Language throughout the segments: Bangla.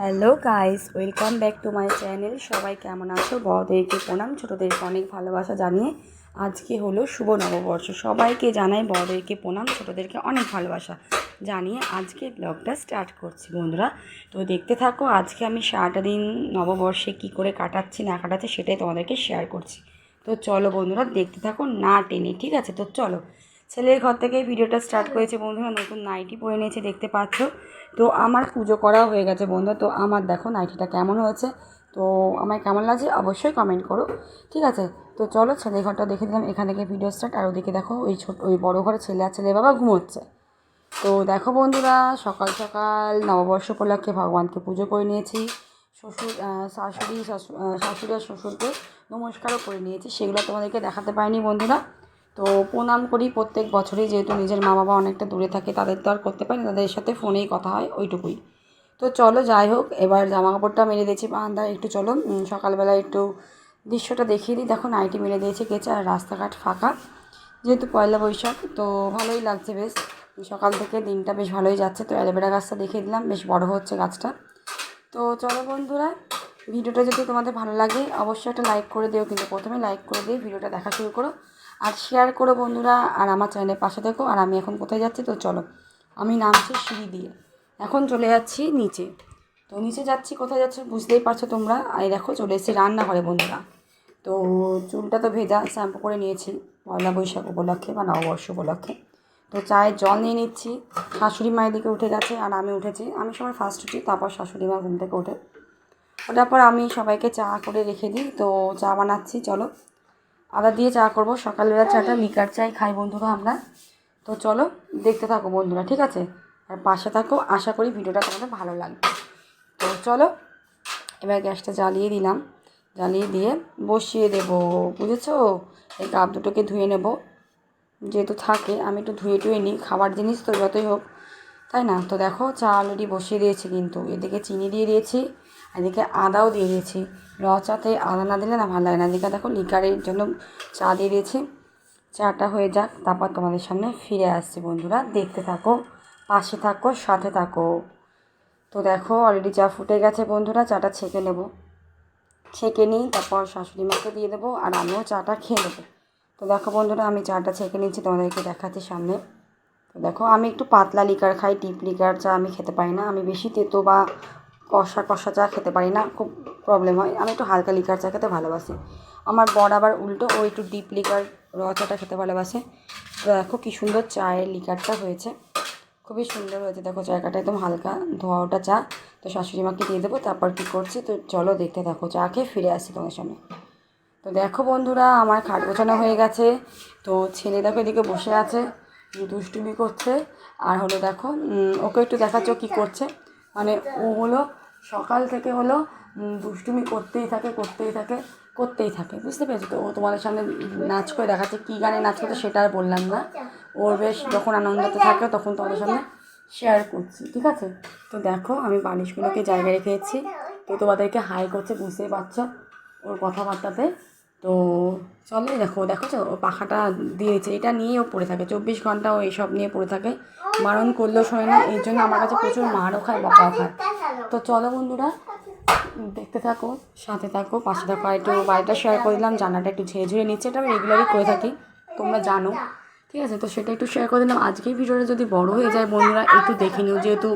Hello guys, welcome back to my channel. সবাই কেমন আছো? বড়দেরকে প্রণাম, ছোটোদেরকে অনেক ভালোবাসা জানিয়ে আজকে হলো শুভ নববর্ষ। সবাইকে জানাই বড়দেরকে প্রণাম, ছোটোদেরকে অনেক ভালোবাসা জানিয়ে আজকে ব্লগটা স্টার্ট করছি বন্ধুরা। তো দেখতে থাকো, আজকে আমি সারাটা দিন নববর্ষে কি করে কাটাচ্ছি, না কাটাচ্ছি সেটাই তোমাদেরকে শেয়ার করছি। তো চলো বন্ধুরা, দেখতে থাকো না টেনে, ঠিক আছে? তো চলো ছেলের ঘর থেকে ভিডিওটা স্টার্ট করেছে বন্ধুরা, নতুন নাইটি পরে নিয়েছে, দেখতে পাচ্ছ। তো আমার পুজো করা হয়ে গেছে বন্ধু তো আমার দেখো নাইটিটা কেমন হয়েছে। তো আমার কেমন লাগছে অবশ্যই কমেন্ট করো, ঠিক আছে? তো চলো ছেলের ঘরটা দেখে দিলাম, এখান থেকে ভিডিও স্টার্ট আর ওদিকে দেখো ওই ছোট ওই বড়ো ঘরে ছেলে আর ছেলে বাবা ঘুমোচ্ছে। তো দেখো বন্ধুরা, সকাল সকাল নববর্ষ উপলক্ষে ভগবানকে পুজো করে নিয়েছি। শ্বশুর শাশুড়ি শাশুড়ি আর শ্বশুরকে নমস্কারও করে নিয়েছি। সেগুলো তোমাদেরকে দেখাতে পারিনি বন্ধুরা। তো প্রণাম করি প্রত্যেক বছরই যেহেতু নিজের মা বাবা অনেকটা দূরে থাকে তাদের তো আর করতে পারি না, তাদের সাথে ফোনেই কথা হয় ওইটুকুই। তো চলো যাই হোক এবার জামা কাপড়টা মেরে দিয়েছি বারান্দা একটু চলো সকালবেলা একটু দৃশ্যটা দেখিয়ে দিই। দেখো নাইটি মেরে দিয়েছে গেছে আর রাস্তাঘাট ফাঁকা যেহেতু পয়লা বৈশাখ তো ভালোই লাগছে বেশ। সকাল থেকে দিনটা বেশ ভালোই যাচ্ছে তো অ্যালোভেরা গাছটা দেখিয়ে দিলাম বেশ বড় হচ্ছে গাছটা। তো চলো বন্ধুরা ভিডিওটা যদি তোমাদের ভালো লাগে অবশ্যই একটা লাইক করে দিও কিন্তু প্রথমে লাইক করে দিয়ে ভিডিওটা দেখা শুরু করো। আর শেয়ার করো বন্ধুরা, আর আমার চ্যানেলের পাশে দেখো, আর আমি এখন কোথায় যাচ্ছি, তো চলো। আমি নামছি সিঁড়ি দিয়ে। এখন চলে যাচ্ছি নিচে। তো নিচে যাচ্ছি, কোথায় যাচ্ছি বুঝতেই পারছ তোমরা? আর দেখো, চলে এসেছি রান্নাঘরে বন্ধুরা। তো চুলটা তো ভেজা শ্যাম্পু করে নিয়েছি, পয়লা বৈশাখ উপলক্ষে বা নববর্ষ উপলক্ষে। তো চায়ের জল নিয়ে নিচ্ছি। শাশুড়ি মায়ের দিকে উঠে গেছে, আর আমি উঠেছি। আমি সবাই ফার্স্ট উঠি, তারপর শাশুড়ি মা ঘুম থেকে ওঠে। ওটার পর আমি সবাইকে চা করে রেখে দিই, তো চা বানাচ্ছি, চলো। আদা দিয়ে চা করব। সকালবেলা চাটা, লিকার চাই খাই বন্ধুরা আমরা। তো চলো, দেখতে থাকো বন্ধুরা, ঠিক আছে? আর পাশে থাকো, আশা করি ভিডিওটা তোমাদের ভালো লাগবে। তো চলো, এবার গ্যাসটা জ্বালিয়ে দিলাম। জ্বালিয়ে দিয়ে বসিয়ে দেবো, বুঝেছ? এই কাপ দুটোকে ধুয়ে নেব। যেহেতু থাকে, আমি একটু ধুয়ে টুয়ে নিই। খাবার জিনিস তো যতই হোক, তাই না? তো দেখো, চা অলরেডি বসিয়ে দিয়েছি কিন্তু। এদিকে চিনি দিয়ে দিয়েছি এদিকে আদাও দিয়ে দিয়েছি। র চাতে আদা না দিলে না ভালো লাগে না। এদিকে দেখো লিকারের জন্য চা দিয়ে দিয়েছি। চাটা হয়ে যাক, তারপর তোমাদের সামনে ফিরে আসছি বন্ধুরা। দেখতে থাকো, পাশে থাকো, সাথে থাকো। তো দেখো অলরেডি চা ফুটে গেছে বন্ধুরা, চাটা ছেঁকে নেব। ছেঁকে নিই, তারপর শাশুড়ি মাকে দিয়ে দেবো আর আমিও চাটা খেয়ে নেব। তো দেখো বন্ধুরা, আমি চাটা ছেঁকে নিচ্ছি তোমাদেরকে দেখাচ্ছি সামনে। তো দেখো, আমি একটু পাতলা লিকার খাই টিপ লিকার চা আমি খেতে পারি না। আমি বেশি তেতো বা কষা কষা চা খেতে পারি না, খুব প্রবলেম হয়। আমি একটু হালকা লিকার চা খেতে ভালোবাসি। আমার বর আবার উল্টো, ও একটু ডিপ লিকার র চাটা খেতে ভালোবাসে। তো দেখো কী সুন্দর চায়ের লিকারটা হয়েছে। খুবই সুন্দর হয়েছে। দেখো জায়গাটা একদম হালকা ধোয়া ওটা চা। তো শাশুড়ি মাকে দিয়ে দেবো, তারপর কী করছি? তো চলো দেখতে থাকো, চা খেয়ে ফিরে আসি তোমার সামনে। তো দেখো বন্ধুরা, আমার খাট গোছানো হয়ে গেছে। তো ছেলে দেখো এদিকে বসে আছে, দুষ্টুমি করছে। আর হলো দেখো ওকে একটু দেখাচ্ছ কী করছে। মানে ও হলো সকাল থেকে হলো দুষ্টুমি করতেই থাকে করতেই থাকে করতেই থাকে। বুঝতে পেরেছ তো? ও তোমাদের সামনে নাচ করে দেখাচ্ছে, কী গানে নাচ করছে সেটা আর বললাম না। ওর বেশ যখন আনন্দতে থাকে, তখন তোমাদের সামনে শেয়ার করছি, ঠিক আছে? তো দেখো, আমি বালিশগুলোকে জায়গায় রেখেছি তো তোমাদেরকে হাই করছে, বুঝতেই পারছ ওর কথাবার্তাতে। তো চলে দেখো দেখো ও পাখাটা দিয়েছে। এটা নিয়েই ও পড়ে থাকে। চব্বিশ ঘণ্টা ও এইসব নিয়ে পড়ে থাকে। বারণ করলেও শোনে না এই জন্য আমার কাছে প্রচুর মারও খায়, বকাও খায়। তো চলো বন্ধুরা, দেখতে থাকো, সাথে থাকো, পাশে থাকো। একটু বাড়িটা শেয়ার করে দিলাম, জানাটা একটু ঝেড়ে ঝুড়ে নিচ্ছে। এটা আমি রেগুলারই করে থাকি, তোমরা জানো। ঠিক আছে, তো সেটা একটু শেয়ার করে দিলাম। আজকের ভিডিওটা যদি বড় হয়ে যায় বন্ধুরা, একটু দেখে নিও যেহেতু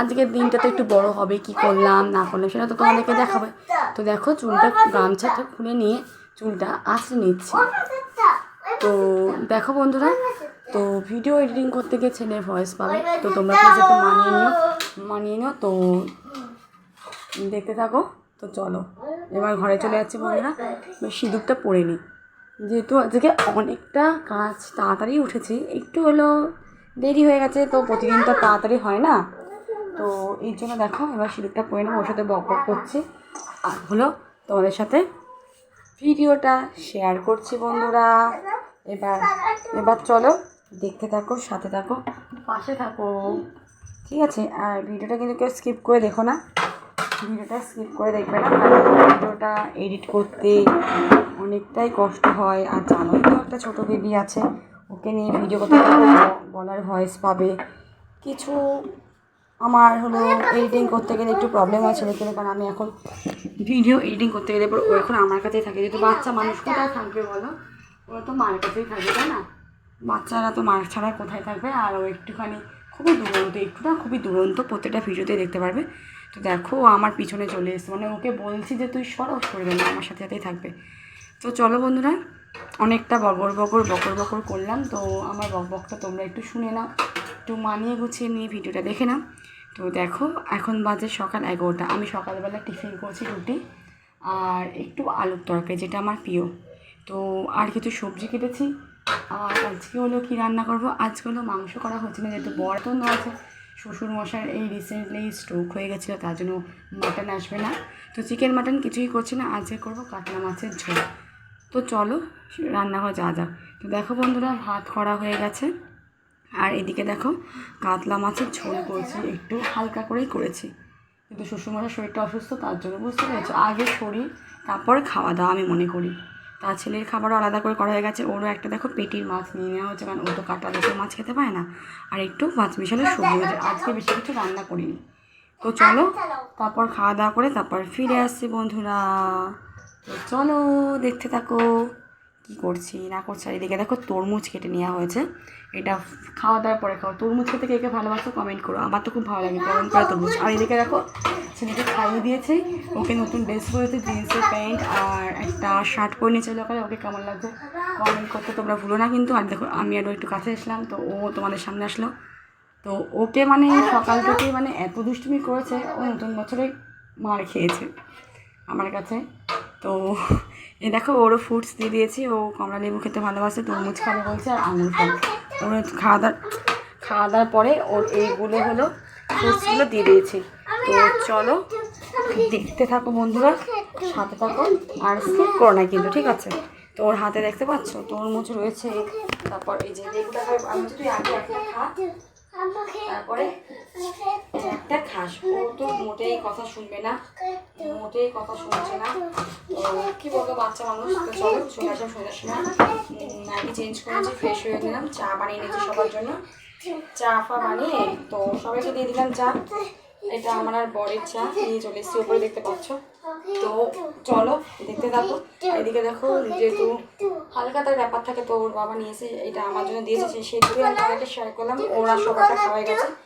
আজকের দিনটা তো একটু বড় হবে, কি করলাম, না করলাম, সেটা তো তোমাদেরকে দেখাবে। তো দেখো, চুলটা গামছাটা খুলে নিয়ে চুলটা আঁচড়ে নিচ্ছি। তো দেখো বন্ধুরা তো ভিডিও এডিটিং করতে গিয়ে ছেলের ভয়েস পাবে। তো তোমরা প্লিজ একটু মানিয়ে নিও মানিয়ে নিও। তো দেখতে থাকো তো চলো। এবার ঘরে চলে যাচ্ছি বন্ধুরা। সিঁদুরটা পরে নিই। যেহেতু আজকে অনেকটা কাজ তাড়াতাড়ি উঠেছি একটু হলো দেরি হয়ে গেছে তো প্রতিদিন তো তাড়াতাড়ি হয় না। তো এই জন্য দেখো এবার সিঁদুরটা পরে নেব ওর সাথে বক বক করছি। আর হলো তোমাদের সাথে ভিডিওটা শেয়ার করছি বন্ধুরা। এবার এবার চলো দেখতে থাকো, সাথে থাকো, পাশে থাকো। ঠিক আছে? আর ভিডিওটা কিন্তু কেউ স্কিপ করে দেখো না। ভিডিওটা স্কিপ করে দেখবে না ভিডিওটা এডিট করতে অনেকটাই কষ্ট হয়। আর জানোই তো একটা ছোটো বেবি আছে, ওকে নিয়ে ভিডিও করতে গেলে ব- গলার ভয়েস পাবে। কিছু আমার হলো এডিটিং করতে গেলে একটু প্রবলেম হয় ছেলেকে কারণ আমি এখন ভিডিও এডিটিং করতে গেলে ও এখন আমার কাছেই থাকে। যেহেতু বাচ্চা মানুষ কোথায় থাকবে বলো? ওরা তো মার কাছেই থাকবে, তাই না? বাচ্চারা তো মার ছাড়া কোথায় থাকবে? আর ও একটুখানি খুবই দুরন্ত একটু না খুবই দুরন্ত প্রত্যেকটা ভিডিওতে দেখতে পারবে। তো দেখো, ও আমার পিছনে চলে এসছে। মানে ওকে বলছি যে তুই সরো সরবে না আমার সাথে সাথেই থাকবে। তো চলো বন্ধুরা, অনেকটা বকর বকর বকর বকর করলাম। তো আমার বক বকটা তোমরা একটু শুনে নাও, একটু মানিয়ে গুছিয়ে নিয়ে ভিডিওটা দেখে নাও। তো দেখো, এখন বাজে সকাল এগারোটা। আমি সকালবেলা টিফিন করছি রুটি আর একটু আলুর তরকারি, যেটা আমার প্রিয়। তো আর কিছু সবজি কেটেছি। আর আজকে হলো কি রান্না করব? আজকে হলো মাংস করা হচ্ছে না, যেহেতু বর্তন আছে শ্বশুর মশার এই রিসেন্টলি স্ট্রোক হয়ে গেছিল, তার জন্য মাটন আসবে না। তো চিকেন মাটন কিছুই করছি না, আজকে করব কাতলা মাছের ঝোল। তো চলো, রান্নাঘর যা যা তো দেখো বন্ধুরা, ভাত করা হয়ে গেছে। আর এদিকে দেখো, কাতলা মাছের ঝোল করেছি, একটু হালকা করেই করেছি। কিন্তু শ্বশুরমশার শরীরটা অসুস্থ, তার জন্য বুঝতে পেরেছ? আগে শরীর তারপরে খাওয়া দাওয়া আমি মনে করি। তার ছেলের খাবারও আলাদা করে করা হয়ে গেছে। ওরও একটা দেখো পেটির মাছ নিয়ে নেওয়া হচ্ছে কারণ ও তো কাটা দেখে মাছ খেতে পায় না। আর একটু মাছ মিশালে সবজি হয়েছে আজকে বেশি কিছু রান্না করিনি। তো চলো, তারপর খাওয়া দাওয়া করে তারপর ফিরে আসছি বন্ধুরা। তো চলো, দেখতে থাকো। কি করছি, না করছি আর এদিকে দেখো তরমুজ কেটে নেওয়া হয়েছে। এটা খাওয়া দাওয়ার পরে খাও। তরমুজ খেতে কে কে ভালোবাসো কমেন্ট করো। আমার তো খুব ভালো লাগে গরম করা তরমুজ। আর এদিকে দেখো ছেলেকে খাইয়ে দিয়েছে। ওকে নতুন ড্রেস পরেছে জিন্সের প্যান্ট আর একটা শার্ট পরে নিয়েছে লোকালে। ওকে কেমন লাগছে কমেন্ট করতে তোমরা ভুলো না কিন্তু। আর দেখো আমি আরও একটু কাছে আসলাম, তো ও তোমাদের সামনে আসলো। তো ওকে মানে সকাল থেকেই মানে এত দুষ্টুমি করেছে, ও নতুন বছরে মার খেয়েছে আমার কাছে। তো এ দেখো, ওরও ফ্রুটস দিয়ে দিয়েছি, ও কমলা লেবু খেতে ভালোবাসে তরমুজ খাবে বলছে, আর আঙুর খাবে ওর খাওয়া দাওয়া, খাওয়া দাওয়ার পরে ওর এইগুলো হলো ফ্রুটসগুলো দিয়ে দিয়েছি। তো চলো, দেখতে থাকো বন্ধুরা, সাথে থাকো, আর স্কিপ করো না কিন্তু, ঠিক আছে? তো ওর হাতে দেখতে পাচ্ছ? তরমুজ রয়েছে, তারপর এই যে দেখতে তো তুই আগে একটা খা। তারপরে? একটা খাস, ও তো মোটেই কথা শুনবে না। মোটেই কথা শুনছে না। তো কি বলব, বাচ্চা মানুষ, তো চলো, চলে আসলাম সন্ধ্যার সময়। ম্যাগি চেঞ্জ করেছি ফ্রেশ হয়ে গেলাম চা বানিয়ে নিয়েছি সবার জন্য। চা ফা বানিয়ে, তো সবাইকে দিয়ে দিলাম চা। এটা আমার আর বরের চা নিয়ে চলে এসেছি, ওপরে দেখতে পাচ্ছ। তো চলো, দেখতে থাকো। এদিকে দেখো, যেহেতু হালকা তার ব্যাপার থাকে, তো ওর বাবা নিয়েছে এটা আমার জন্য দিয়েছে সেই- দিকে আমি শেয়ার করলাম, ওরা সবাইটা খাওয়াই গেছে।